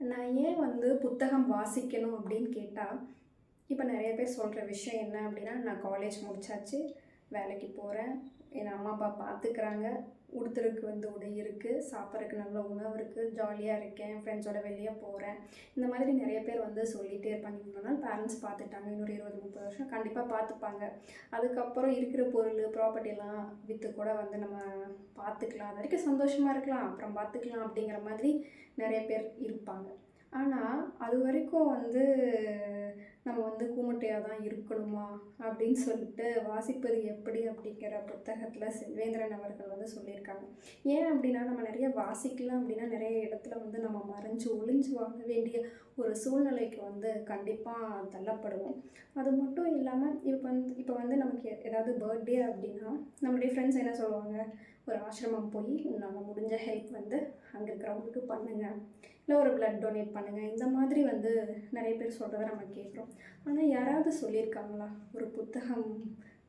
நான் ஏன் வந்து புத்தகம் வாசிக்கணும் அப்படின்னு கேட்டால் இப்போ நிறைய பேர் சொல்கிற விஷயம் என்ன அப்படின்னா நான் காலேஜ் முடித்தாச்சு வேலைக்கு போகிறேன் என் அம்மா அப்பா பார்த்துக்கிறாங்க உடுத்துறதுக்கு வந்து உடை இருக்குது சாப்பிட்றதுக்கு நல்ல உணவு இருக்குது ஜாலியாக இருக்கேன். ஃப்ரெண்ட்ஸோட வெளியே போகிறேன் இந்த மாதிரி நிறைய பேர் வந்து சொல்லிகிட்டே இருப்பாங்க. இவ்வளோ நாள் பேரண்ட்ஸ் பார்த்துட்டாங்க இன்னொரு இருபது முப்பது வருஷம் கண்டிப்பாக பார்த்துப்பாங்க அதுக்கப்புறம் இருக்கிற பொருள் ப்ராப்பர்ட்டிலாம் விற்று கூட வந்து நம்ம பார்த்துக்கலாம் அது வரைக்கும் சந்தோஷமாக இருக்கலாம். அப்புறம் பார்த்துக்கலாம் அப்படிங்கிற மாதிரி நிறைய பேர் இருப்பாங்க. ஆனால் அது வரைக்கும் வந்து நம்ம வந்து கூமுட்டையாக தான் இருக்கணுமா? அப்படின்னு சொல்லிட்டு வாசிப்பது எப்படி அப்படிங்கிற புத்தகத்தில் செல்வேந்திரன் அவர்கள் வந்து சொல்லியிருக்காங்க. ஏன் அப்படின்னா நம்ம நிறைய வாசிக்கலாம் அப்படின்னா நிறைய இடத்துல வந்து நம்ம மறைஞ்சு ஒளிஞ்சு வாழ வேண்டிய ஒரு சூழ்நிலைக்கு வந்து கண்டிப்பாக தள்ளப்படுவோம். அது மட்டும் இல்லாமல் இப்போ வந்து இப்போ வந்து நமக்கு ஏதாவது பர்த்டே அப்படின்னா நம்மளுடைய ஃப்ரெண்ட்ஸ் என்ன சொல்லுவாங்க? ஒரு ஆசிரமம் போய் நம்ம முடிஞ்ச ஹெல்ப் வந்து அங்கே இருக்கிறவங்களுக்கு பண்ணுங்கள் இல்லை ஒரு பிளட் டொனேட் பண்ணுங்கள் இந்த மாதிரி வந்து நிறைய பேர் சொல்கிறத நம்ம கேட்குறோம் ஆனால் யாராவது சொல்லியிருக்காங்களா? ஒரு புத்தகம்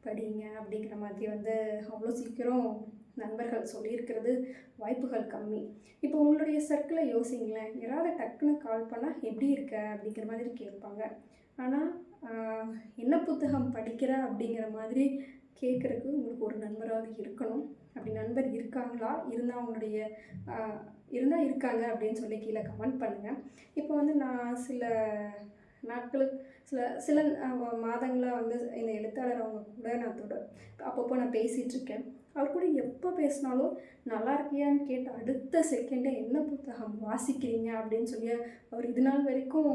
படிங்க அப்படிங்கிற மாதிரி வந்து அவ்வளோ சீக்கிரம் நண்பர்கள் சொல்லியிருக்கிறது வாய்ப்புகள் கம்மி. இப்போ உங்களுடைய சர்க்கிளை யோசிங்களேன். யாராவது டக்குன்னு கால் பண்ணால் எப்படி இருக்க? அப்படிங்கிற மாதிரி கேட்பாங்க. ஆனால் என்ன புத்தகம் படிக்கிற அப்படிங்கிற மாதிரி கேட்குறக்கு உங்களுக்கு ஒரு நண்பராவது இருக்கணும். அப்படி நண்பர் இருக்காங்களா? இருந்தால் அவங்களுடைய இருந்தால் இருக்காங்க அப்படின்னு சொல்லி கீழே கமெண்ட் பண்ணுங்கள் இப்போ வந்து நான் சில நாட்களுக்கு சில சில மாதங்களாக வந்து இந்த எழுத்தாளர் அவங்க கூட நான் தொட அப்பப்போ நான் பேசிகிட்ருக்கேன் அவர் கூட எப்போ பேசினாலும் நல்லா இருக்கியான்னு கேட்ட அடுத்த செகண்டே என்ன புத்தகம் வாசிக்கிறீங்க? அப்படின்னு சொல்லி அவர் இது நாள் வரைக்கும்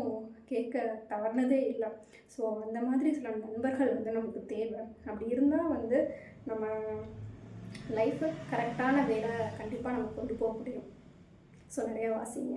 கேட்க தவறுனதே இல்லை. ஸோ அந்த மாதிரி சில நண்பர்கள் வந்து நமக்கு தேவை. அப்படி இருந்தால் வந்து நம்ம லைஃப்பை கரெக்டான வேலை கண்டிப்பாக நம்ம கொண்டு போக முடியும். ஸோ நிறையா வாசிங்க.